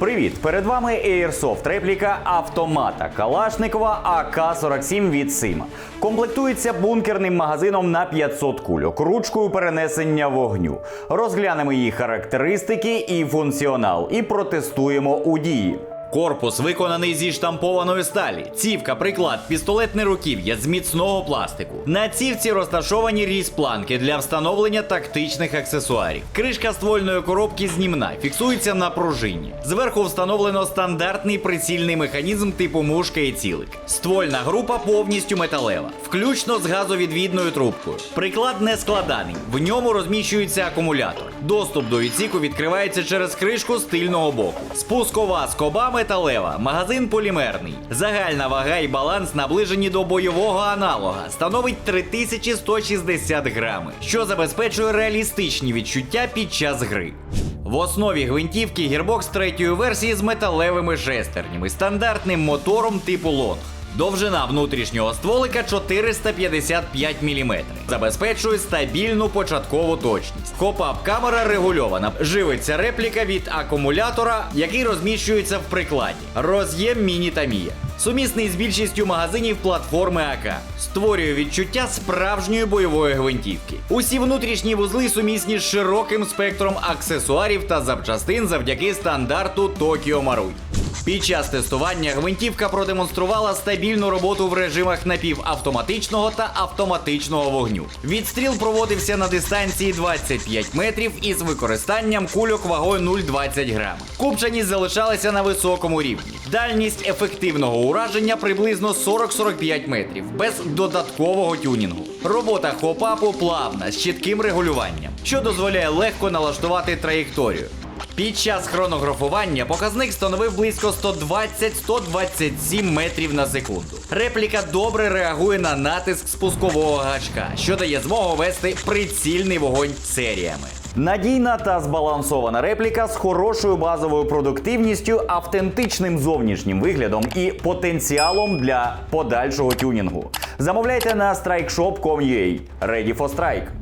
Привіт! Перед вами Airsoft репліка автомата Калашникова АК-47 від Сима. Комплектується бункерним магазином на 500 кульок, ручкою перенесення вогню. Розглянемо її характеристики і функціонал і протестуємо у дії. Корпус виконаний зі штампованої сталі. Цівка, приклад, пістолетне руків'я з міцного пластику. На цівці розташовані різпланки для встановлення тактичних аксесуарів. Кришка ствольної коробки знімна, фіксується на пружині. Зверху встановлено стандартний прицільний механізм типу мушка і цілик. Ствольна група повністю металева, включно з газовідвідною трубкою. Приклад не складаний, в ньому розміщується акумулятор. Доступ до відсіку відкривається через кришку з тильного боку. Спускова скоба металева, магазин полімерний. Загальна вага і баланс наближені до бойового аналога. Становить 3160 грами, що забезпечує реалістичні відчуття під час гри. В основі гвинтівки гірбокс третьої версії з металевими шестернями, стандартним мотором типу лонг. Довжина внутрішнього стволика 455 мм. Забезпечує стабільну початкову точність. Хопап камера регульована. Живиться репліка від акумулятора, який розміщується в прикладі. Роз'єм міні та. Сумісний з більшістю магазинів платформи АК. Створює відчуття справжньої бойової гвинтівки. Усі внутрішні вузли сумісні з широким спектром аксесуарів та запчастин завдяки стандарту Tokyo Marui. Під час тестування гвинтівка продемонструвала стабільну роботу в режимах напівавтоматичного та автоматичного вогню. Відстріл проводився на дистанції 25 метрів із використанням кульок вагою 0,20 грам. Купчаність залишалася на високому рівні. Дальність ефективного ураження приблизно 40-45 метрів без додаткового тюнінгу. Робота хопапу плавна з чітким регулюванням, що дозволяє легко налаштувати траєкторію. Під час хронографування показник становив близько 120-127 метрів на секунду. Репліка добре реагує на натиск спускового гачка, що дає змогу вести прицільний вогонь серіями. Надійна та збалансована репліка з хорошою базовою продуктивністю, автентичним зовнішнім виглядом і потенціалом для подальшого тюнінгу. Замовляйте на strikeshop.com.ua. Ready for strike!